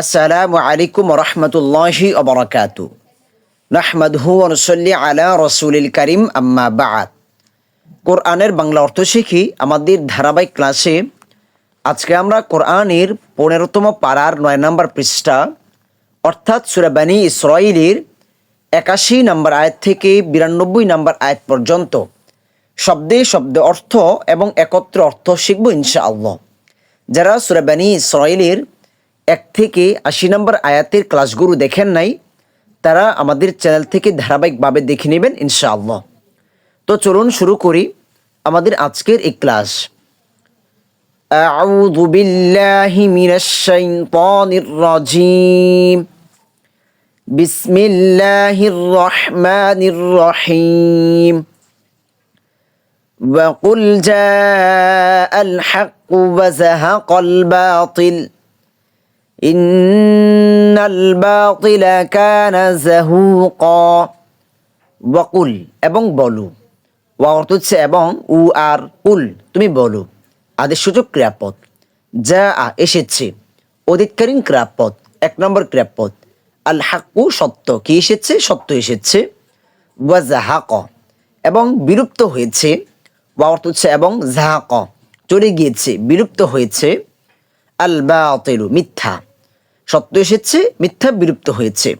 আসসালামু আলাইকুম রহমতুল্লাহি অবরাকাতু নাহমাদহু অনুসল্লি আলা রসুলিল করিম, আম্মা বাআত কোরআনের বাংলা অর্থ শিখি আমাদের ধারাবাহিক ক্লাসে আজকে আমরা কোরআনের পনেরোতম পাড়ার নয় নম্বর পৃষ্ঠা, অর্থাৎ সুরাবানী ইসরায়েলের একাশি নম্বর আয়াত থেকে বিরানব্বই নম্বর আয়াত পর্যন্ত শব্দে শব্দে অর্থ এবং একত্র অর্থ শিখব ইনশাআল্লাহ। যারা সুরাবানী ইসরায়েলের এক থেকে আশি নম্বর আয়াতের ক্লাসগুলো দেখেন নাই তারা আমাদের চ্যানেল থেকে ধারাবাহিকভাবে দেখে নেবেন ইনশাআল্লাহ তো চলুন শুরু করি আমাদের আজকের এই ক্লাস أعوذ بالله من الشيطان الرجيم بسم الله الرحمن الرحيم وقل جاء الحق وزهق الباطل إن الباطل كان زهوقا وقل এবং বলো ওয়া অর্থ হচ্ছে এবং উ আর কুল তুমি বলো আদেশ সূচক ক্রিয়াপদ যা আ এসেছে অধিককালীন ক্রিয়াপদ এক নম্বর ক্রিয়াপদ আল হাক্কু সত্য কি এসেছে সত্য এসেছে ওয়া জাহাক এবং বিলুপ্ত হয়েছে ওয়া অর্থ হচ্ছে এবং জাহাক চলে গিয়েছে বিলুপ্ত হয়েছে আল বাতিলু মিথ্যা সত্য এসেছে, মিথ্যা বিলুপ্ত হয়েছে।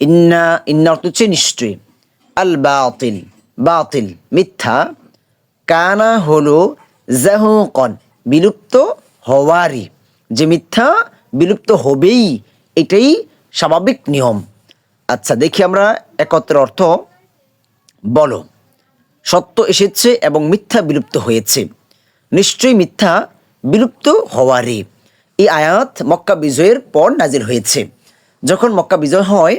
ইন্না ইন্না অর্থ হচ্ছে নিশ্চয়ই। আল বাতিল বাতিল, মিথ্যা। কানা হলো জাহুকন, বিলুপ্ত হওয়ারই। যে মিথ্যা বিলুপ্ত হবেই, এটাই স্বাভাবিক নিয়ম। আচ্ছা দেখি আমরা একত্র অর্থ। বলো, সত্য এসেছে এবং মিথ্যা বিলুপ্ত হয়েছে। নিশ্চয়ই মিথ্যা বিলুপ্ত হওয়ারই। এই আয়াত মক্কা বিজয়ের পর নাজিল হয়েছে। যখন মক্কা বিজয় হয়,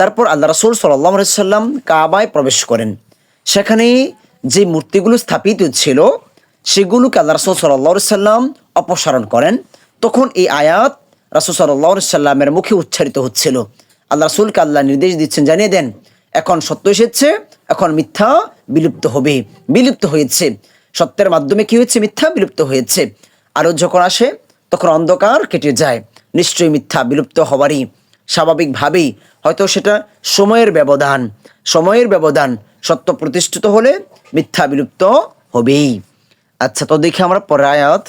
তারপর আল্লাহ রাসুল সাল্লাম কাবায় প্রবেশ করেন। সেখানে যে মূর্তিগুলো স্থাপিত ছিল, সেগুলোকে আল্লাহ রাসুল সাল্লাহ সাল্লাম অপসারণ করেন। তখন এই আয়াত রাসুল সাল্লামের মুখে উচ্চারিত হচ্ছিল। আল্লাহ রাসুলকে আল্লাহ নির্দেশ দিচ্ছেন, জানিয়ে দেন, এখন সত্য এসেছে, এখন মিথ্যা বিলুপ্ত হবে, বিলুপ্ত হয়েছে। সত্যের মাধ্যমে কি হয়েছে? মিথ্যা বিলুপ্ত হয়েছে। আলো যখন আসে তখন অন্ধকার কেটে যায় নিশ্চয়ই মিথ্যা বিলুপ্ত হওয়ারই স্বাভাবিকভাবেই হয়তো সেটা সময়ের ব্যবধান সময়ের ব্যবধান সত্য প্রতিষ্ঠিত হলে মিথ্যা বিলুপ্ত হবেই আচ্ছা তো দেখি আমরা পরের আয়াত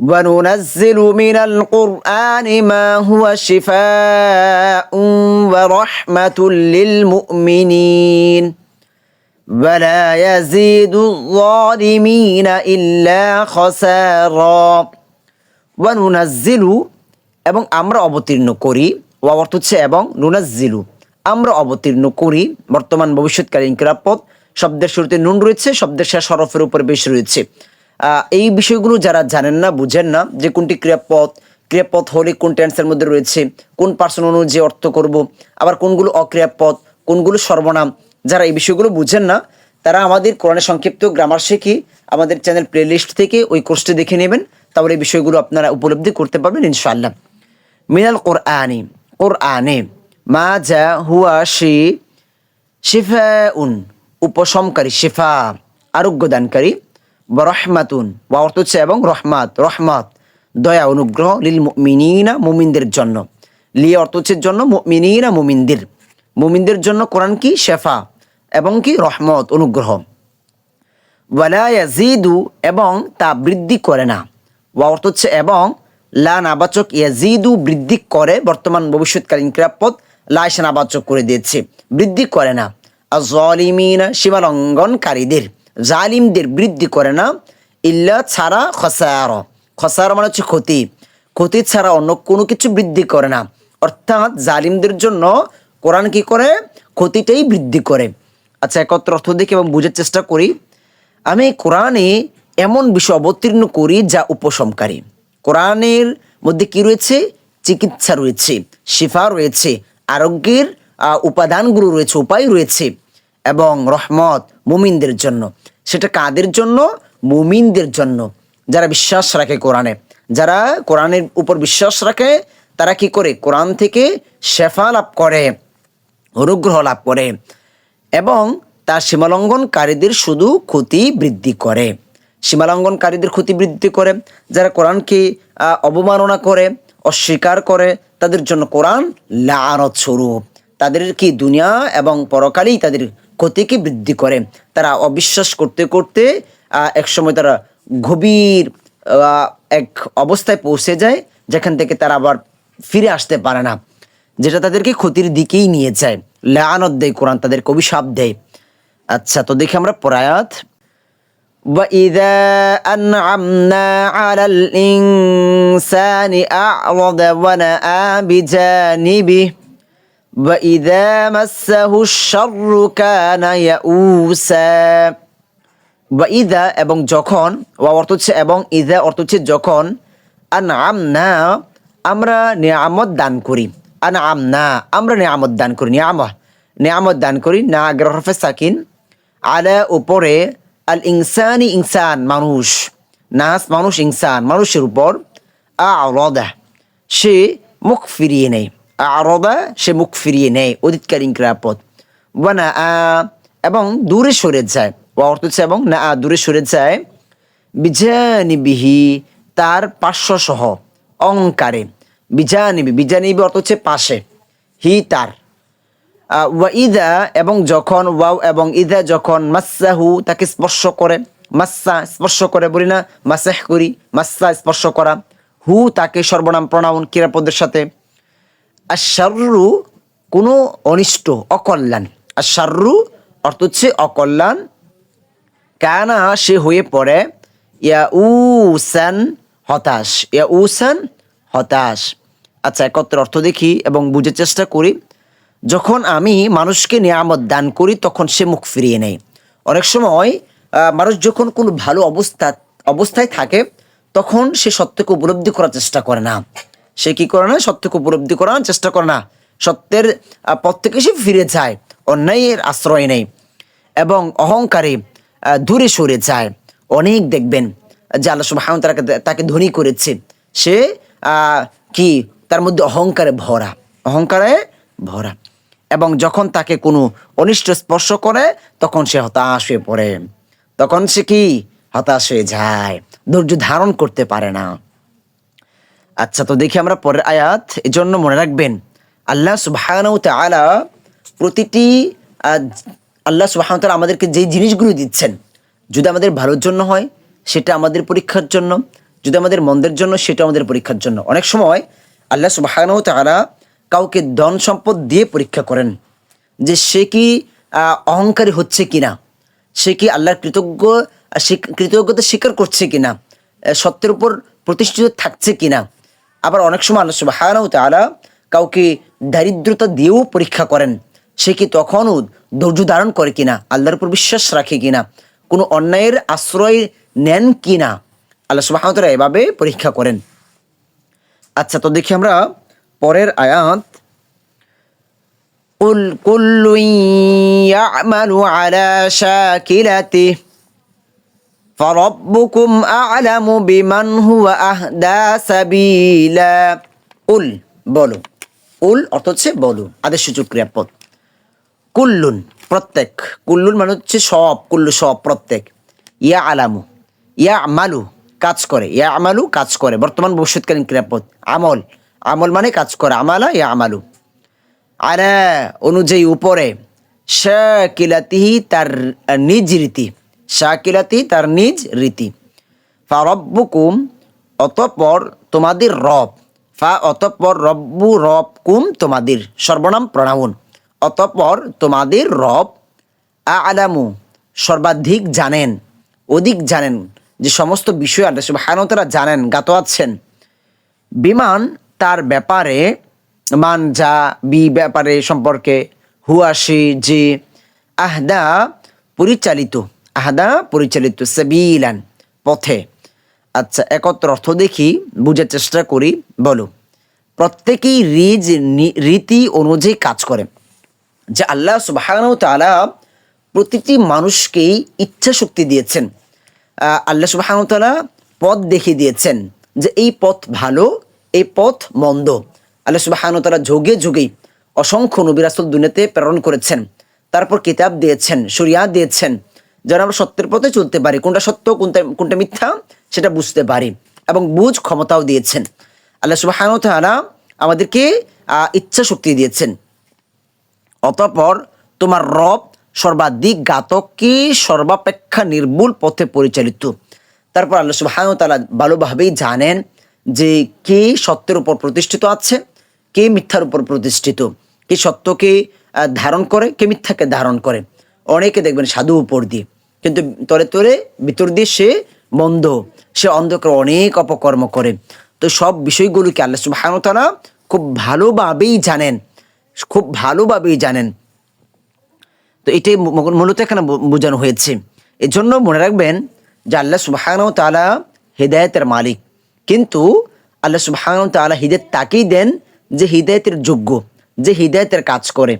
وننزل من القرآن ما هو شفاء ورحمة للمؤمنين ولا يزيد الظالمين إلا خسارا وننزل এবং আমরা অবতীর্ণ করি ও অর্থ হচ্ছে এবং নুনাজ্জিলু আমরা অবতীর্ণ করি বর্তমান ভবিষ্যৎকালীন ক্রিয়াপদ শব্দের শুরুতে নুন রয়েছে শব্দের শেষ হরফের উপরে বেশ রয়েছে আহ, এই বিষয়গুলো যারা জানেন না বুঝেন না যে কোনটি ক্রিয়াপদ ক্রিয়াপদ হলে কোন টেন্সের মধ্যে রয়েছে কোন পার্সন অনুযায়ী অর্থ করব আবার কোনগুলো অক্রিয়াপদ কোনগুলো সর্বনাম যারা এই বিষয়গুলো বুঝেন না, তারা আমাদের কোরআনের সংক্ষিপ্ত গ্রামার শিখি আমাদের চ্যানেল প্লেলিস্ট থেকে ওই কোর্সটি দেখে নেবেন। তাহলে এই বিষয়গুলো আপনারা উপলব্ধি করতে পারবেন ইনশাআল্লাহ। মিনাল কোরআনি, কোরআনে, মা যা হুয়া শি শিফা উন উপশমকারী, শিফা, আরোগ্যদানকারী রহমাতুন বা অর্থ হচ্ছে এবং রহমাত, রহমত, দয়া, অনুগ্রহ, লিল মিনিনা মুমিনদের জন্য। লিয়া অর্থ হচ্ছে জন্য মিনিনা মুমিনদের। মুমিনদের জন্য কোরআন কি? শেফা। এবং কি? রহমত, অনুগ্রহ। ওয়ালা ইয়াজিদু, এবং তা বৃদ্ধি করে না। ওয়া অর্থ হচ্ছে এবং, লা নাবাচক ইয়াজিদু বৃদ্ধি করে, বর্তমান ভবিষ্যৎকালীন ক্রিয়াপদ লা এসে নাবাচক করে দিয়েছে। বৃদ্ধি করে না। আর জলিমিনা সীমালঙ্ঘনকারীদের। জালিমদের বৃদ্ধি করে না। ইল্লা ছাড়া খসার খসার মানে হচ্ছে ক্ষতি। ক্ষতি ছাড়া অন্য কোনো কিছু বৃদ্ধি করে না। অর্থাৎ জালিমদের জন্য কোরআন কি করে? ক্ষতিটাই বৃদ্ধি করে। আচ্ছা একত্র অর্থ দেখে এবং বুঝার চেষ্টা করি। আমি কোরআনে এমন বিষয় অবতীর্ণ করি যা উপশমকারী। কোরআনের মধ্যে কি রয়েছে? চিকিৎসা রয়েছে, শিফা রয়েছে, আরোগ্যের উপাদানগুলো রয়েছে, উপায় রয়েছে এবং রহমত মুমিনদের জন্য। সেটা কাদের জন্য? মুমিনদের জন্য। যারা বিশ্বাস রাখে কোরআনে। যারা কোরআনের উপর বিশ্বাস রাখে, তারা কি করে? কোরআন থেকে শেফা লাভ করে, অনুগ্রহ লাভ করে। এবং তার সীমালঙ্ঘনকারীদের শুধু ক্ষতি বৃদ্ধি করে। সীমালঙ্ঘনকারীদের ক্ষতি বৃদ্ধি করে, যারা কোরআনকে অবমাননা করে, অস্বীকার করে, তাদের জন্য কোরআন লানত স্বরূপ। তাদের কি দুনিয়া এবং পরকালেই তাদের ক্ষতিকে বৃদ্ধি করে? তারা অবিশ্বাস করতে করতে একসময় তারা গভীর এক অবস্থায় পৌঁছে যায়, যেখান থেকে তারা আবার ফিরে আসতে পারে না, যেটা তাদেরকে ক্ষতির দিকেই নিয়ে যায়। লানত দেয় কোরআন তাদেরকে অভিশাপ দেয় আচ্ছা তো দেখি আমরা পরায়াত وإذا أنعمنا على الإنسان أعرض ونأى بجانبه وإذا مسه الشر كان يئوسا وإذا এবং যখন ওয়া অর্থ হচ্ছে এবং ইদা অর্থ হচ্ছে যখন আনআমনা আমরা নিয়ামত দান করি আনআমনা, আমরা নিয়ামত দান করি, নিয়ামত নিয়ামত দান করি, না আগের সাকিন। আলা উপরে আল ইনসানি ইনসান মানুষ, নাস মানুষ ইনসান, মানুষের উপর আরদা, সে মুখ ফিরিয়ে নেয়। আরদা, সে মুখ ফিরিয়ে নেয়, অতীতকালীন ক্রিয়াপদ ওয়ানা এবং দূরে সরে যায়। ও অর্থ হচ্ছে এবং, না দূরে সরে যায়। বিজানিবিহি, তার পার্শ্ব সহ অঙ্কারে বিজানিবি বিজানিবি অর্থ হচ্ছে পাশে, হি তার। ওয়া ইদা এবং যখন, ওয়াও এবং ইদা যখন মাসাহু, তাকে স্পর্শ করে, মাসা স্পর্শ করে বলি না, মাসাহ করি, মাসা স্পর্শ করা। হু তাকে সর্বনাম প্রণাউন ক্রিয়াপদের সাথে। আর শাররু কোনো অনিষ্ট, অকল্যাণ। আর শাররু অর্থ হচ্ছে অকল্যাণ। কানা, সে হয়ে পড়ে ইয়া উসান হতাশ ইয়া উসান হতাশ। আচ্ছা একত্র অর্থ দেখি এবং বুঝার চেষ্টা করি। যখন আমি মানুষকে নিয়ামত দান করি, তখন সে মুখ ফিরিয়ে নেয়। অনেক সময় মানুষ যখন কোনো ভালো অবস্থা, অবস্থায় থাকে, তখন সে সত্যকে উপলব্ধি করার চেষ্টা করে না। সে কি করে না? সত্যকে উপলব্ধি করার চেষ্টা করে না। সত্যের পথ থেকে সে ফিরে যায়, অন্যায়ের আশ্রয় নেই এবং অহংকারে দূরে সরে যায়। অনেক দেখবেন যে আল্লাহ তাকে তাকে ধনী করেছে। সে কি তার মধ্যে অহংকারে ভরা অহংকারে ভরা। এবং যখন তাকে কোনো অনিষ্ট স্পর্শ করে, তখন সে হতাশ হয়ে পড়ে। তখন সে কি? হতাশ হয়ে যায়, ধৈর্য ধারণ করতে পারে না। আচ্ছা তো দেখি আমরা পরের আয়াত। এজন্য মনে রাখবেন, আল্লাহ সুবহানাহু তাআলা প্রতিটি আল্লাহ সুবহানাহু তাআলা আমাদেরকে যেই জিনিসগুলো দিচ্ছেন, যদি আমাদের ভালোর জন্য হয়, সেটা আমাদের পরীক্ষার জন্য, যদি আমাদের মন্দের জন্য, সেটা আমাদের পরীক্ষার জন্য। অনেক সময় আল্লাহ সুবহানাহু তাআলা কাউকে ধন সম্পদ দিয়ে পরীক্ষা করেন যে সে কি অহংকারী হচ্ছে কিনা? সে কি আল্লাহর কৃতজ্ঞ কৃতজ্ঞতা স্বীকার করছে কিনা? সত্যের উপর প্রতিষ্ঠিত থাকছে কিনা? আবার অনেক সময় আল্লাহ সুবহানাহু তাআলা কাউকে দারিদ্রতা দিয়েও পরীক্ষা করেন। সে কি তখনও ধৈর্য ধারণ করে কিনা? আল্লাহর উপর বিশ্বাস রাখে কিনা? কোনো অন্যায়ের আশ্রয় নেন কিনা? আল্লাহ সুবহানাহু তাআলা এভাবে পরীক্ষা করেন। আচ্ছা তো দেখি আমরা পরের আয়াত قل كل يعمل على شاكلته فربكم أعلم بمن هو أهدى سبيلا قل বলো উল অর্থ হচ্ছে বলো আদেশ সূচক ক্রিয়াপদ কুল্লুন প্রত্যেক কুল্লুন মানে হচ্ছে সব কুল্লু সব প্রত্যেক ইয়া আলামু ইয়া আমালু কাজ করে, ইয়া আমালু কাজ করে। বর্তমান ভবিষ্যৎকালীন ক্রিয়াপদ, আমল। আমল মানে কাজ করে, আমালা ইয়া আমালু। আলা অনুযায়ী উপরে, শাকিলাতিহি তার নিজ রীতি, শাকিলাতি তার নিজ রীতি। ফারব্বুকুম অতঃপর তোমাদের রব, ফা অতঃপর রব্বু রব কুম তোমাদের, সর্বনাম প্রণামন। অতঃপর তোমাদের রব আ আলামু, সর্বাধিক জানেন, অধিক জানেন। যে সমস্ত বিষয় আল্লাহ সুবহানাহু ওয়া তাআলা জানেন গাত আছেন বিমান তার ব্যাপারে, মান যা বি ব্যাপারে সম্পর্কে হুয়াশি যে আহদা পরিচালিত আহদা পরিচালিত সাবিলান পথে। আচ্ছা একত্র অর্থ দেখি, বুঝার চেষ্টা করি, বলো। প্রত্যেকেই রিজ রীতি অনুযায়ী কাজ করে। যে আল্লাহ সুবহানাহু তাআলা প্রতিটি মানুষকেই ইচ্ছা শক্তি দিয়েছেন। আল্লাহ সুবহানাহু তাআলা পথ দেখিয়ে দিয়েছেন যে এই পথ ভালো, এই পথ মন্দ। আল্লাহ সুবহানাহু তাআলা যোগে যোগেই অসংখ্য নবী রাসূল দুনিয়াতে প্রেরণ করেছেন। তারপর কিতাব দিয়েছেন, শরিয়া দিয়েছেন। যেন আমরা সত্যের পথে চলতে পারি, কোনটা সত্য, কোনটা কোনটা মিথ্যা, সেটা বুঝতে পারি এবং বুঝ ক্ষমতাও দিয়েছেন। আল্লাহ সুবাহানু তাআলা আমাদেরকে ইচ্ছা শক্তি দিয়েছেন। অতপর তোমার রব সর্বাধিক ঘাতককে সর্বাপেক্ষা নির্ভুল পথে পরিচালিত। তারপর আল্লাহ সুবহান তাআলা ভালোভাবেই জানেন যে কে সত্যের উপর প্রতিষ্ঠিত আছে, কে মিথ্যার উপর প্রতিষ্ঠিত। কে সত্যকে ধারণ করে, কে মিথ্যাকে ধারণ করে। অনেকে দেখবেন সাধু উপর দিয়ে। কিন্তু তরে তরে ভিতর দিয়ে সে বন্ধ সে অন্ধকার অনেক অপকর্ম করে। তো সব বিষয়গুলোকে আল্লাহ সুবহান তাআলা খুব ভালোভাবেই জানেন, খুব ভালোভাবেই জানেন। তো এটাই মূ- মূলত এখানে বো- বোঝানো হয়েছে এর জন্য মনে রাখবেন যে আল্লাহ সুবাহান তালা হৃদায়তের মালিক কিন্তু আল্লাহ সুবাহান তালা হৃদয়ত তাকেই দেন যে হৃদায়তের যোগ্য যে হৃদায়তের কাজ করে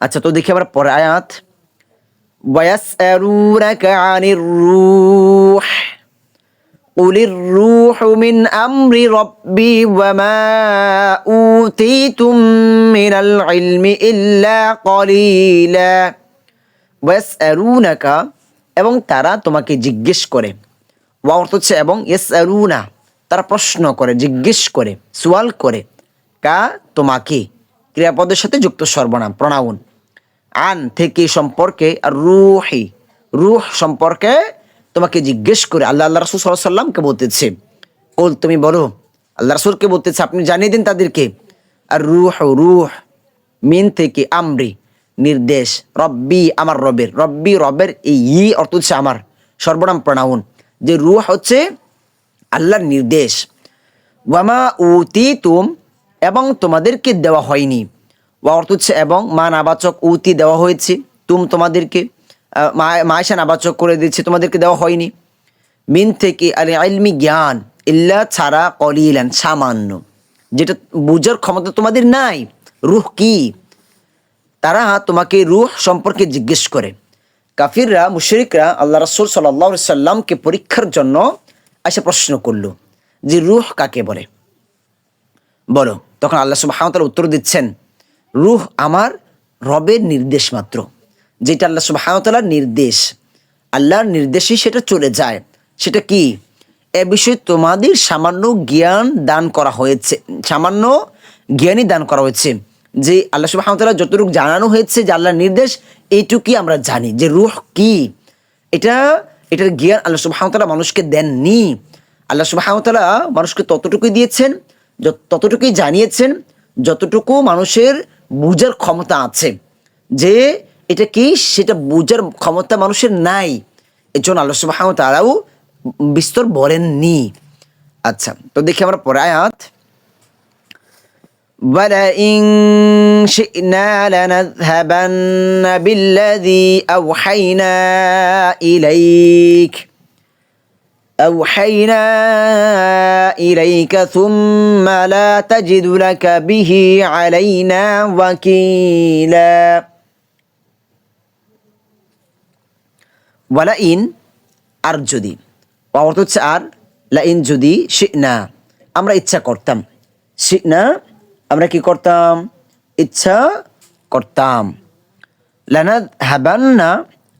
আচ্ছা তো দেখি আবার পরে আয়াত ويسألونك عن الروح قل الروح من أمر ربي وما أوتيتم من العلم إلا قليلا ويسألونك এবং তারা তোমাকে জিজ্ঞেস করে ওয়া অর্থ হচ্ছে এবং ইয়েস তারা প্রশ্ন করে জিজ্ঞেস করে সোয়াল করে কা তোমাকে ক্রিয়াপদের সাথে যুক্ত সর্বনাম প্রণাউন আন থেকে সম্পর্কে আর রুহি রুহ সম্পর্কে তোমাকে জিজ্ঞেস করে আল্লাহ আল্লাহ রসুল সাল্লাহ সাল্লামকে বলতেছে। ওল তুমি বলো, আল্লাহ রসুলকে বলতেছে, আপনি জানিয়ে দিন তাদেরকে। আর রুহ রুহ মিন থেকে আমরি, নির্দেশ, রব্বি আমার রবের, রব্বি রবের এই ই অর্থ হচ্ছে আমার, সর্বনাম প্রণাউন। যে রুহ হচ্ছে আল্লাহর নির্দেশ। ওয়ামা উতি তুম এবং তোমাদেরকে দেওয়া হয়নি। ওয়া অর্থ হচ্ছে, এবং মা নাবাচক উতি দেওয়া হয়েছে, তুম তোমাদেরকে। আহ, মা- মায়েশা নাবাচক করে দিচ্ছে তোমাদেরকে দেওয়া হয়নি। মিন থেকে আল ইলমি জ্ঞান ইল্লা ছাড়া কলিলান সামান্য। যেটা বুঝার ক্ষমতা তোমাদের নাই। রুহ কি? তারা তোমাকে রুহ সম্পর্কে জিজ্ঞেস করে। কাফিররা মুশরিকরা আল্লাহ রসুল সাল্লাহ সাল্লামকে পরীক্ষার জন্য এসে প্রশ্ন করল যে রুহ কাকে বলে? বলো। তখন আল্লাহ সুবাহতাল উত্তর দিচ্ছেন রুহ আমার রবের নির্দেশ মাত্র। যেটা আল্লাহ সুবাহতালার নির্দেশ। আল্লাহর নির্দেশেই সেটা চলে যায়। সেটা কি? এ বিষয়ে তোমাদের সামান্য জ্ঞান দান করা হয়েছে। সামান্য জ্ঞানই দান করা হয়েছে। যে আল্লাহ সুবাহতাল্লাহ যতটুকু জানানো হয়েছে যে আল্লাহর নির্দেশ, এইটুকুই আমরা জানি। যে রুহ কি? এটা, এটার জ্ঞান আল্লাহ সুবাহতাল্লাহ মানুষকে দেননি। আল্লাহ সুবাহতাল্লাহ মানুষকে ততটুকুই দিয়েছেন ততটুকুই জানিয়েছেন, যতটুকু মানুষের বুঝার ক্ষমতা আছে। যে এটা কি সেটা বুঝার ক্ষমতা মানুষের নাই এর জন্য আল্লাহ সুবাহ তারাও বিস্তর বলেননি আচ্ছা তো দেখি আমরা পরে আয়াত ولئن شئنا لنذهبن بالذي أوحينا إليك أوحينا إليك ثم لا تجد لك به علينا وكيلا ওয়ালাইন আর যদি। অর্থ হচ্ছে আর লাইন যদি না আমরা ইচ্ছা করতাম। না আমরা কি করতাম? ইচ্ছা করতাম। লানাদ হাবান্না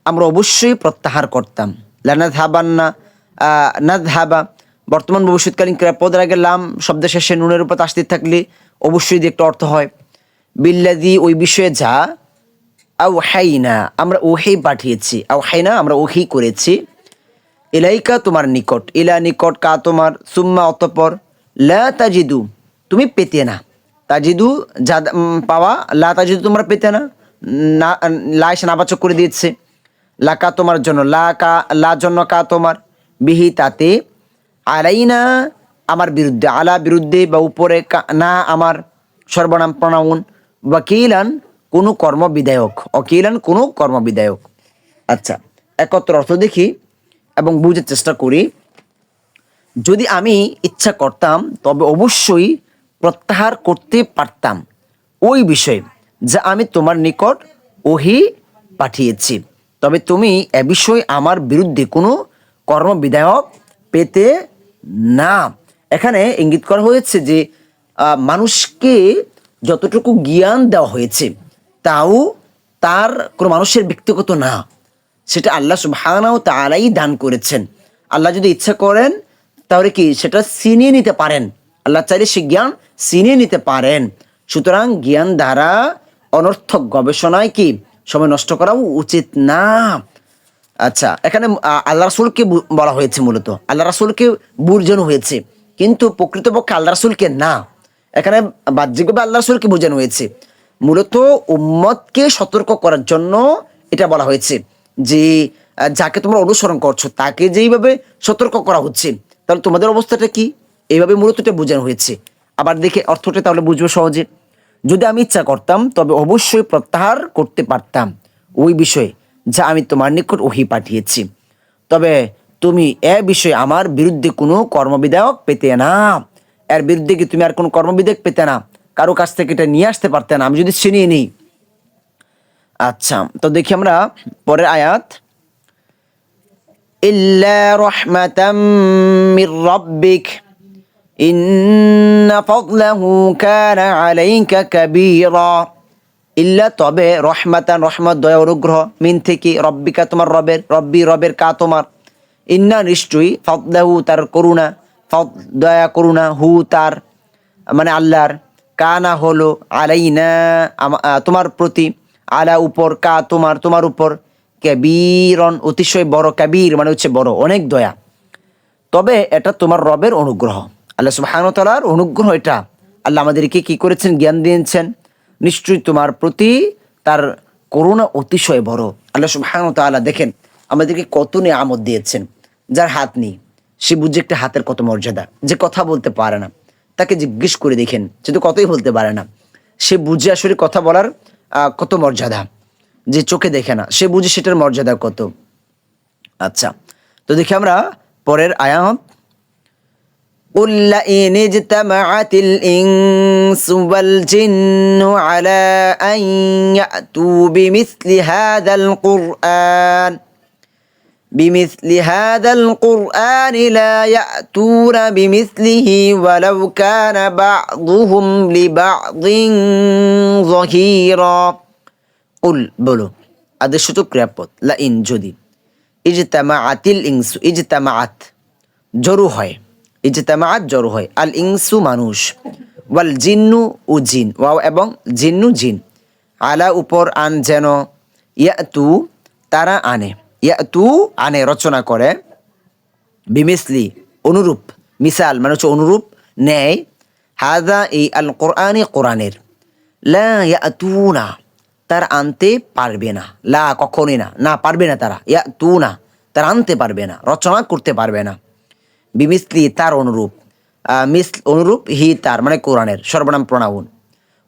আমরা অবশ্যই প্রত্যাহার করতাম। লানাদ হাবান্না নাদ হাবা বর্তমান ভবিষ্যৎকালীন ক্রিয়াপদের আগে লাম শব্দের শেষে নুনের উপর তাস্তির থাকলে অবশ্যই দিয়ে একটা অর্থ হয়। বিল্লাদি ওই বিষয়ে যা আউ হাইনা আমরা ওহি পাঠিয়েছি। আউ হাইনা আমরা ওহি করেছি। ইলাইকা তোমার নিকট, ইলা নিকট কা তোমার, সুম্মা অতপর, লা তাজিদু, তুমি পেতে না। তাজিদু যা পাওয়া, লা তাজিদু তোমরা পেতে না। না, লা এসে নাবাচক করে দিয়েছে। লা কা তোমার জন্য, লা কা, লা জন্য কা তোমার। বিহি তাতে, আলাইনা, আমার বিরুদ্ধে, আলা বিরুদ্ধে বা উপরে না, আমার সর্বনাম প্রণাউন। ওয়াকিলান কোনো কর্মবিধায়ক, অকিলান কোনো কর্মবিধায়ক। আচ্ছা একত্র অর্থ দেখি এবং বুঝার চেষ্টা করি। যদি আমি ইচ্ছা করতাম, তবে অবশ্যই প্রত্যাহার করতে পারতাম। ওই বিষয়ে যা আমি তোমার নিকট ওহি পাঠিয়েছি। তবে তুমি এ বিষয়ে আমার বিরুদ্ধে কোনো কর্মবিধায়ক পেতে না। এখানে ইঙ্গিত করা হয়েছে যে মানুষকে যতটুকু জ্ঞান দেওয়া হয়েছে তাও তার কোনো মানুষের ব্যক্তিগত না। সেটা আল্লাহ সুবহানাহু তাআলাই দান করেছেন। আল্লাহ যদি ইচ্ছা করেন, তাহলে কি সেটা ছিনিয়ে নিতে পারেন। আল্লাহ চাইলে সে জ্ঞান চিনিয়ে নিতে পারেন। সুতরাং জ্ঞান দ্বারা অনর্থক গবেষণায় কি সময় নষ্ট করাও উচিত না। আচ্ছা এখানে আল্লাহ রাসুলকে বলা হয়েছে মূলত। আল্লাহ রাসুলকে বুঝানো হয়েছে। কিন্তু প্রকৃতপক্ষে আল্লাহ রাসুলকে না। এখানে বাহ্যিকভাবে আল্লাহ রাসুলকে বোঝানো হয়েছে। মূলত উম্মতকে সতর্ক করার জন্য এটা বলা হয়েছে যে যাকে তোমরা অনুসরণ করছ, তাকে যেইভাবে সতর্ক করা হচ্ছে, তাহলে তোমাদের অবস্থাটা কি? এইভাবে মূলত এটা বোঝানো হয়েছে। আবার দেখে অর্থটা তাহলে বুঝব সহজে। যদি আমি ইচ্ছা করতাম, তবে অবশ্যই প্রত্যাহার করতে পারতাম ওই বিষয়ে যা আমি তোমার নিকট ওহি পাঠিয়েছি। তবে তুমি এ বিষয়ে আমার বিরুদ্ধে কোনো কর্মবিধায়ক পেতে না। এর বিরুদ্ধে কি তুমি আর কোনো কর্মবিধায়ক পেতে না? কারো কাছ থেকে এটা নিয়ে আসতে পারতে না আমি যদি চিনিয়ে নিই আচ্ছা তো দেখি আমরা পরের আয়াত إلا رحمة من ربك إن فضله كان عليك كبيرا ইল্লা তবে রহমাতান রহমত দয়া অনুগ্রহ মিন থেকে রব্বিকা তোমার রবের রব্বি রবের কা তোমার ইন্না নিশ্চয়ই ফদলাহু তার করুণা ফদ দয়া করুণা হু তার মানে আল্লাহর কানা হলো আলাইনা, আমা- তোমার প্রতি আলা উপর, কা তোমার তোমার উপর। ক্যাবিরন অতিশয় বড় ক্যাবির মানে হচ্ছে বড়, অনেক দয়া। তবে এটা তোমার রবের অনুগ্রহ। আল্লাহ সুবাহানতালার অনুগ্রহ এটা। আল্লাহ আমাদেরকে কি করেছেন? জ্ঞান দিয়েছেন। নিশ্চয়ই তোমার প্রতি তার করুণা অতিশয় বড়। আল্লাহ সুবাহানতালা দেখেন, আমাদেরকে কত নিয়ামত দিয়েছেন। যার হাত নেই। সে বুঝে একটা হাতের কত মর্যাদা। যে কথা বলতে পারে না। তাকে জিজ্ঞেস করে দেখেন সে তো কথাই বলতে পারে না সে বুঝে আসলে কথা বলার আহ, কত মর্যাদা যে চোখে দেখে না সে বুঝে সেটার মর্যাদা কত আচ্ছা তো দেখি আমরা পরের আয়াত قل لئن اجتمعت الإنس والجن على أن يأتوا بمثل هذا القرآن بمثل هذا القرآن لا يأتون بمثله ولو كان بعضهم لبعض ظهيرا قل বলো আদেশত ক্রিয়াপদ লা ইন যদি ইজতামা আতিল ইংসু ইজতামাআত জড়ো হয় ইজতামাআত জড়ো হয় আল ইংসু মানুষ ওয়াল জিন্নু ও জিন ওয়াও এবং জিন্নু জিন আলা উপর আন যেন ইয়াতু তারা আনে ইয়াতু আনে রচনা করে বিমিসলি, অনুরূপ, মিসাল মানে হচ্ছে অনুরূপ নেয় হাদা এই আল কোরআনে কোরআনের। লা ইয়াতুনা, তারা আনতে পারবে না। লা কখনই না না পারবে না তারা। ইয়া তু না তারা আনতে পারবে না, রচনা করতে পারবে না। বিমিসলি, তার অনুরূপ। মিস, অনুরূপ হি তার মানে কোরআনের সর্বনাম প্রণাউন।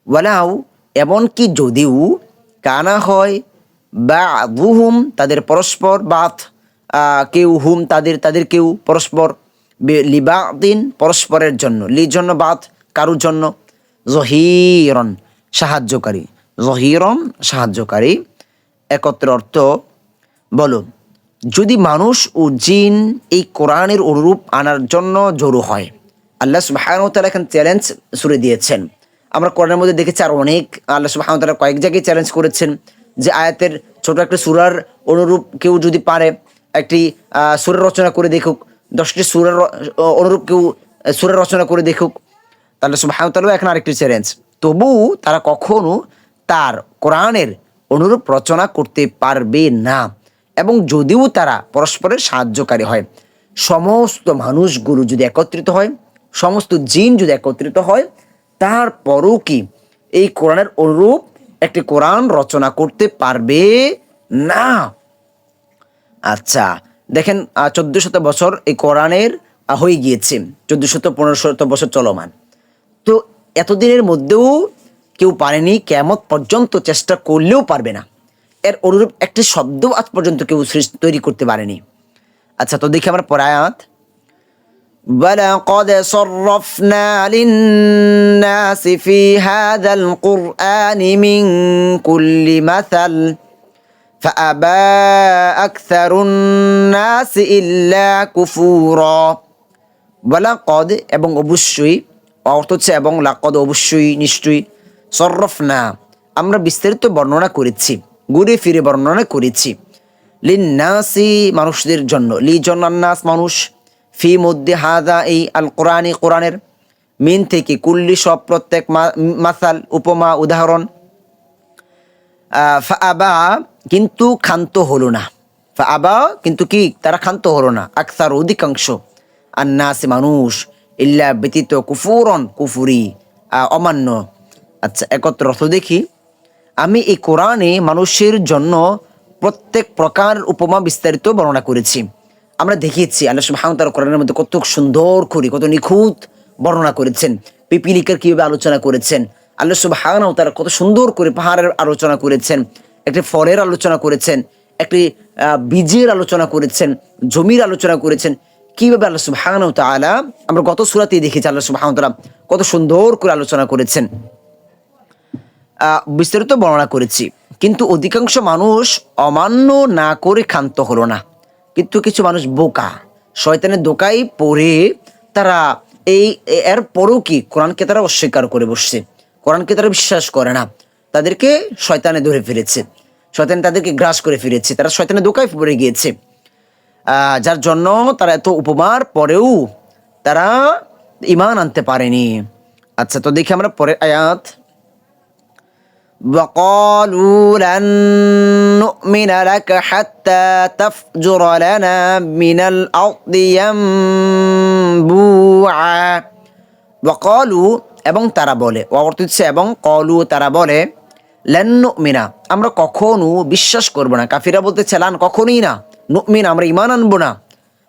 ওয়ালাউ, এমনকি যদিও কানা হয় বা হুম তাদের পরস্পর বাথ কেউ হুম, তাদের তাদের কেউ পরস্পর লিবাদিন পরস্পরের জন্য। লির জন্য বাত, কারুর জন্য? জহিরন, সাহায্যকারী। জহিরন, সাহায্যকারী। একত্র অর্থ, বলো, যদি মানুষ ও জিন এই কোরআনের অনুরূপ আনার জন্য জড়ো হয়, আল্লাহ সুবাহানতালা এখন চ্যালেঞ্জ সুরে দিয়েছেন। আমরা কোরআনের মধ্যে দেখেছি আর অনেক, আল্লাহ সুবাহানতালা কয়েক জায়গায় চ্যালেঞ্জ করেছেন। যে আয়াতের ছোট একটা সুরার অনুরূপ কেউ যদি পারে একটি সুরের রচনা করে দেখুক, দশটি সুরের অনুরূপ কেউ সুরের রচনা করে দেখুক, তাহলে সুবাহতালু এখন আরেকটি চ্যালেঞ্জ তবু তারা কখনো তার কোরআনের অনুরূপ রচনা করতে পারবে না এবং যদিও তারা পরস্পরের সাহায্যকারী হয়। সমস্ত মানুষগুলো যদি একত্রিত হয়, সমস্ত জিন যদি একত্রিত হয়, তারপরও কি এই কোরআনের অনুরূপ একটি কোরআন রচনা করতে পারবে না। আচ্ছা দেখেন চোদ্দ শত বছর এই কোরআনের হয়ে গিয়েছে। চোদ্দ শত পনেরো শত বছর চলমান। তো এতদিনের মধ্যেও কেউ পারেনি কেমত পর্যন্ত চেষ্টা করলেও পারবে না। এর অনুরূপ একটি শব্দ আজ পর্যন্ত কেউ তৈরি করতে পারেনি। আচ্ছা তো দেখি আমরা পরায়াত ولقد صرفنا للناس في هذا القرآن من كل مثل فأبى أكثر الناس إلا كفورا ওয়ালাকদ এবং অবশ্যই অর্থ হচ্ছে এবং লাকদ অবশ্যই নিশ্চয়ই সরফ না আমরা বিস্তারিত বর্ণনা করেছি ঘুরে ফিরে বর্ণনা করেছি লিন্নাসি মানুষদের জন্য লি জন্নান্নাস মানুষ ফি মধ্যে হাদা এই আল কোরআনি কোরআনের মিন থেকে কুল্লি সব প্রত্যেক মাসাল, উপমা, উদাহরণ। আবা কিন্তু ক্ষান্ত হলো না। আবা কিন্তু কি? তারা ক্ষান্ত হলো না। আকসার অধিকাংশ আন্নাসে মানুষ ইল্লা ব্যতীত কুফুরন, কুফুরি অমান্য। আচ্ছা একত্র অর্থ দেখি। আমি এই কোরআনে মানুষের জন্য প্রত্যেক প্রকার উপমা বিস্তারিত বর্ণনা করেছি। আমরা দেখিয়েছি, আল্লাহ ওয়া কোরআনের মধ্যে কত সুন্দর করে, কত নিখুঁত বর্ণনা করেছেন, পিপিলিকার কীভাবে আলোচনা করেছেন, আল্লাহ সুবহানাহু ওয়া তাআলা কত সুন্দর করে পাহাড়ের আলোচনা করেছেন, একটি ফলের আলোচনা করেছেন, একটি বীজের আলোচনা করেছেন, জমির আলোচনা করেছেন, কীভাবে আল্লাহ সুবহানাহু ওয়া তাআলা, আমরা গত সূরাতেই দেখেছি আল্লাহ তাআলা কত সুন্দর করে আলোচনা করেছেন। বিস্তারিত বর্ণনা করেছি, কিন্তু অধিকাংশ মানুষ অমান্য না করে ক্ষান্ত হলো না। কিন্তু কিছু মানুষ বোকা। শয়তানের দোকাই পড়ে তারা এই, এর পরেও কি কোরআনকে তারা অস্বীকার করে বসছে? কোরআনকে তারা বিশ্বাস করে না। তাদেরকে শয়তানে ধরে ফেলেছে। শয়তান তাদেরকে গ্রাস করে ফিরেছে তারা শয়তানের দোকায় পড়ে গিয়েছে। যার জন্য তারা এত উপমার পরেও তারা ইমান আনতে পারেনি। আচ্ছা তো দেখি আমরা পরের আয়াত। وقالوا لن نؤمن لك حتى تفجر لنا من الأرض ينبوعا وقالوا এবং তারা বলে অর্থ হচ্ছে এবং কলু তারা বলে লেন মিনা আমরা কখনো বিশ্বাস করব না কাফিরা বলতে লান কখনোই না নুমিন আমরা ইমান আনবো না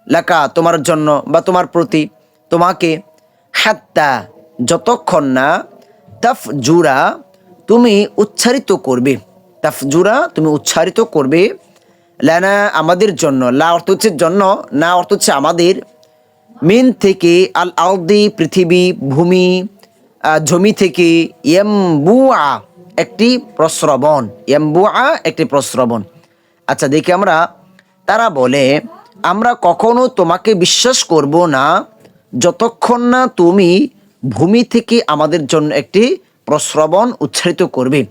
লাকা তোমার জন্য বা তোমার প্রতি তোমাকে হাত্তা যতক্ষণ না তাফ জুরা তুমি উচ্চারিত করবে। তাফজুরা, তুমি উচ্চারিত করবে। লানা, আমাদের জন্য। লা অর্থ হচ্ছে জন্য, না অর্থ হচ্ছে আমাদের। মিন থেকে আল আউদি, পৃথিবী, ভূমি জমি থেকে ইয়াম্বুআ, একটি প্রস্রবণ। ইয়াম্বুআ, একটি প্রস্রবণ। আচ্ছা দেখি আমরা। তারা বলে, আমরা কখনো তোমাকে বিশ্বাস করব না, যতক্ষণ না তুমি ভূমি থেকে আমাদের জন্য একটি প্রস্রবণ উচ্চারিত করবে।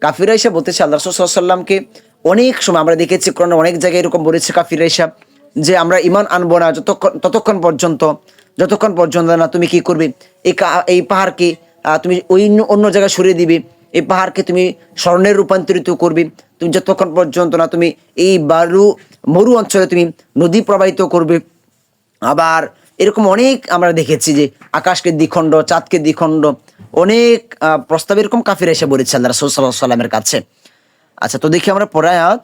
কাফিরা এসে বলতেছে, আল্লাহ সাল্লামকে অনেক সময় আমরা দেখেছি কোরআন অনেক জায়গায় এরকম বলেছে কাফিরা এসা যে, আমরা ইমান আনব না, যতক্ষণ, ততক্ষণ পর্যন্ত, যতক্ষণ পর্যন্ত না, তুমি কি করবে? এই এই পাহাড়কে তুমি ওই অন্য- জায়গায় সরিয়ে দিবে, এই পাহাড়কে তুমি স্বর্ণে রূপান্তরিত করবে, তুমি যতক্ষণ পর্যন্ত না, তুমি এই বালু মরু অঞ্চলে তুমি নদী প্রবাহিত করবে। আবার এরকম অনেক আমরা দেখেছি যে, আকাশকে দ্বিখণ্ড, চাঁদকে দ্বিখণ্ড অনেক আহ, প্রস্তাব এরকম কাফির এসে বলেছে আল্লাহ রাসূল সাল্লাল্লাহু আলাইহি সাল্লামের কাছে আচ্ছা তো দেখি আমরা পরায়াত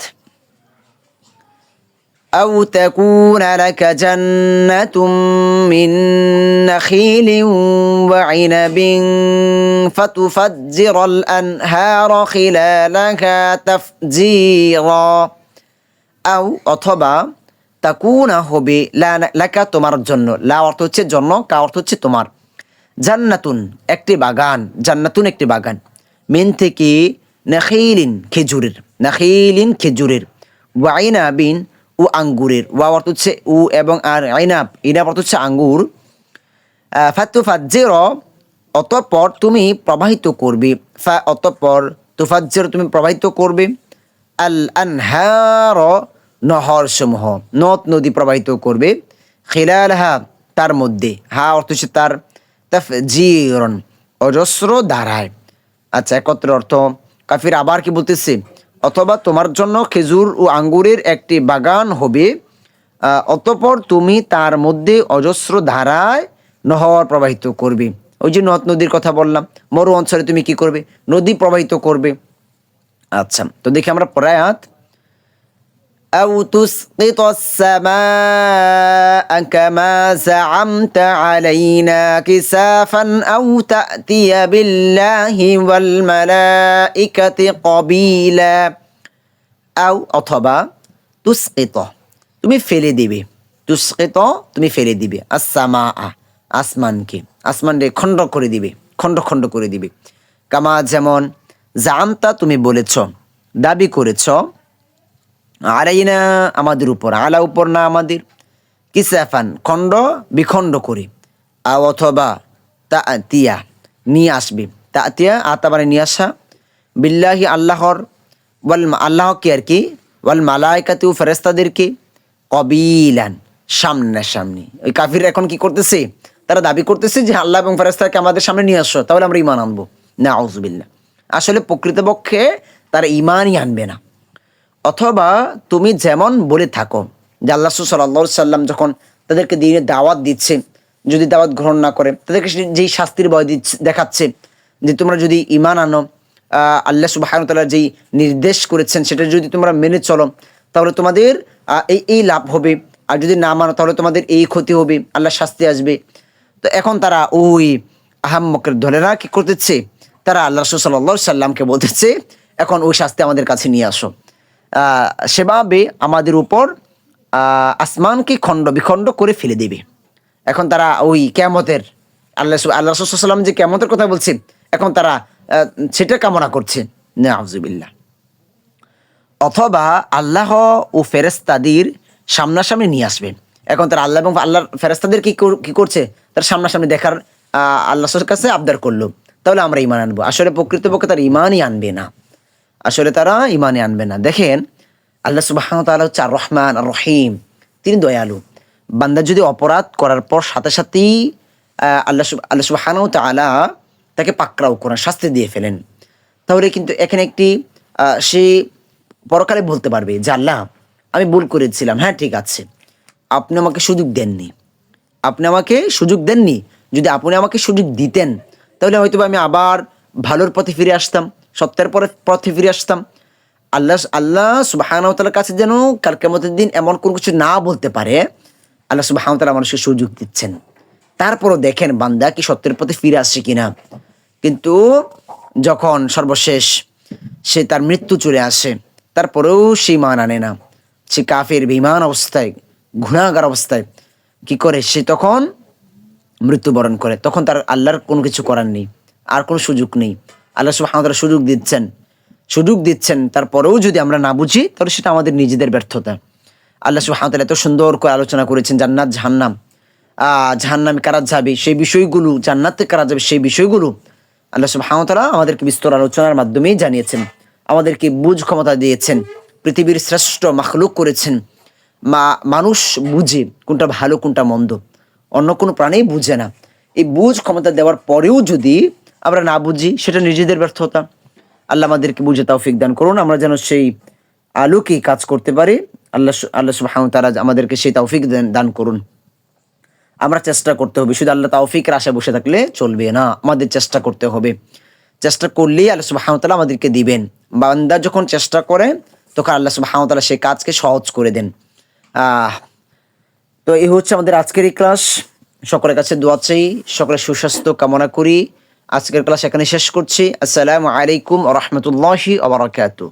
أو تكون لك جنة من نخيل وعنب فتفجر الأنهار خلالها تفجيرا আও অথবা তাকুনা হবে লা লাকা তোমার জন্য লা অর্থ হচ্ছে জন্য কা অর্থ হচ্ছে তোমার জান্নাতুন, একটি বাগান, জান্নাতুন একটি বাগান। মেন থেকে নাখিলিন, খেজুরের। নাখিলিন, খেজুরের। ওয়াইনাবিন ও আঙ্গুরের। ওয়া অর্থ হচ্ছে উ এবং আর। আইনাব, ইনাব অর্থ হচ্ছে আঙ্গুর। ফাতু ফাজ্জের অতঃপর তুমি প্রবাহিত করবে। ফা, অতঃপর তুফাজ্জের তুমি প্রবাহিত করবে। আল আনহার নহর সমূহ নদ, নদী প্রবাহিত করবে। খিলালহা, তার মধ্যে। হা অর্থ হচ্ছে তার তাফজিরন অজস্র ধারায়। আচ্ছা একত্র অর্থ, কাফির আবার কি বলতেছে? অথবা তোমার জন্য খেজুর ও আঙ্গুরের একটি বাগান হবে অতপর তুমি তার মধ্যে অজস্র ধারায় নহর প্রবাহিত করবে। ওই যে নদ নদীর কথা বললাম, মরু অঞ্চলে তুমি কি করবে? নদী প্রবাহিত করবে। আচ্ছা তো দেখি আমরা পরায়াত أو تسقط السماء كما زعمت علينا كسافا أو تأتي بالله والملائكة قبيلا أو অথবা তুসকিত তুমি ফেলে দিবে তুসকিত তুমি ফেলে দিবে আসামা আসমানকে আসমানকে খণ্ড করে দিবে খণ্ড খণ্ড করে দিবে কামা যেমন জামতা তুমি বলেছ দাবি করেছ আলাইনা আমাদের উপর, আলা উপর না আমাদের। কিসাফান, খণ্ড বিখণ্ড করে। আও অথবা তা তিয়া, নিয়ে আসবে। তা তিয়া আতা মানে নিয়ে আসা। বিল্লাহি আল্লাহর, ওয়াল আল্লাহকে আর কি, ওয়াল মালায়কাতি ও ফেরেস্তাদেরকে কবিলান, সামনে সামনে। ওই কাফির এখন কি করতেছে? তারা দাবি করতেছে যে আল্লাহ এবং ফেরেস্তাকে আমাদের সামনে নিয়ে আসো, তাহলে আমরা ইমান আনব। না আউজবিল্লা আসলে প্রকৃতপক্ষে তারা ইমানই আনবে না। অথবা তুমি যেমন বলে থাকো যে আল্লাহ সাল্লা সাল্লাম যখন তাদেরকে দিনে দাওয়াত দিচ্ছে, যদি দাওয়াত গ্রহণ না করে, তাদেরকে যেই শাস্তির ভয় দিচ্ছে, দেখাচ্ছে যে তোমরা যদি ইমান আনো আল্লাহ সুবাহ যেই নির্দেশ করেছেন সেটা যদি তোমরা মেনে চলো, তাহলে তোমাদের এই এই লাভ হবে। আর যদি না মানো, তাহলে তোমাদের এই ক্ষতি হবে আল্লাহ শাস্তি আসবে। তো এখন তারা ওই আহাম্মকের ধরেরা কি করতেছে? তারা আল্লাহ রসুল সাল্লা সাল্লামকে বলতেছে, এখন ওই শাস্তি আমাদের কাছে নিয়ে আসো। সেভাবে আমাদের উপর আসমানকে খণ্ড, বিখণ্ড করে ফেলে দেবে। এখন তারা ওই কেমতের আল্লাহ আল্লাহ রসুল্লাম যে কেমতের কথা বলছে এখন তারা সেটা কামনা করছে। না আফজুবিল্লাহ অথবা আল্লাহ ও ফেরেস্তাদের সামনাসামনি নিয়ে আসবেন এখন তারা আল্লাহ এবং আল্লাহর ফেরেস্তাদের কি কি করছে? তার সামনাসামনি দেখার আল্লাহর কাছে আবদার করল। তাহলে আমরা ইমান আনব। আসলে প্রকৃতপক্ষে তার ইমানই আনবে না। আসলে তারা ইমানে আনবে না। দেখেন, আল্লাহ সুবাহ তাআলা হচ্ছে আর রহমান আর রহিম তিনি দয়ালু। বান্দা যদি অপরাধ করার পর সাথে সাথেই আল্লাহ আল্লাহ সুবাহ তাআলা তাকে পাকড়াও করেন, শাস্তি দিয়ে ফেলেন। তাহলে কিন্তু এখানে একটি সে পরকালে বলতে পারবে যে, আল্লাহ, আমি ভুল করেছিলাম। হ্যাঁ ঠিক আছে। আপনি আমাকে সুযোগ দেননি। আপনি আমাকে সুযোগ দেননি। যদি আপনি আমাকে সুযোগ দিতেন, তাহলে হয়তো আমি আবার ভালোর পথে ফিরে আসতাম। সত্যের পরে পথে ফিরে আসতাম। আল্লাহ আল্লাহ সুবাহতালার কাছে যেন কাল কেমতের দিন এমন কোনো কিছু না বলতে পারে, আল্লাহ সুবাহতালা মানুষকে সুযোগ দিচ্ছেন। তারপরও দেখেন বান্দা কি সত্যের পথে ফিরে আসছে কিনা। কিন্তু যখন সর্বশেষ সে তার মৃত্যু চলে আসে, তারপরেও সে মান আনে না। সে কাফের বিমান অবস্থায় ঘুণাগার অবস্থায় কি করে? সে তখন মৃত্যুবরণ করে। তখন তার আল্লাহর কোনো কিছু করার নেই, আর কোনো সুযোগ নেই। আল্লাহ সুবাহ সুযোগ দিচ্ছেন। সুযোগ দিচ্ছেন, তারপরেও যদি আমরা না বুঝি, তাহলে সেটা আমাদের নিজেদের ব্যর্থতা। আল্লাহ সুবাহ এত সুন্দর করে আলোচনা করেছেন, জান্নাত, জাহান্নাম। জাহান্নাম কারা যাবে? সেই বিষয়গুলো, জান্নাতে কারা যাবে? সেই বিষয়গুলো আল্লাহ সুবাহতালা আমাদেরকে বিস্তর আলোচনার মাধ্যমেই জানিয়েছেন। আমাদেরকে বুঝ ক্ষমতা দিয়েছেন। পৃথিবীর শ্রেষ্ঠ মাখলুক করেছেন। মা, মানুষ বুঝে কোনটা ভালো, কোনটা মন্দ। অন্য কোনো প্রাণী বুঝে না। এই বুঝ ক্ষমতা দেওয়ার পরেও যদি আমরা না বুঝি, সেটা নিজেদের ব্যর্থতা। আল্লাহ আমাদেরকে বুঝে তৌফিক দান করুন। আমরা যেন সেই আলোকে কাজ করতে পারি। আল্লাহ আল্লাহ সুবাহ তারা আমাদেরকে সেই তৌফিক দান- করুন। আমরা চেষ্টা করতে হবে। শুধু আল্লাহ তৌফিকের আশায় বসে থাকলে চলবে না। আমাদের চেষ্টা করতে হবে। চেষ্টা করলেই আল্লাহ সুবাহতালা আমাদেরকে দিবেন। বান্দা যখন চেষ্টা করে, তখন আল্লাহ সুবাহতালা সেই কাজকে সহজ করে দেন। আহ, তো এই হচ্ছে আমাদের আজকের এই ক্লাস। সকলের কাছে দোয়া চাই। সকলের সুস্বাস্থ্য কামনা করি। আজকের ক্লাস এখানে শেষ করছি। আসসালামু আলাইকুম রহমতুল্লাহি আবরাকাতু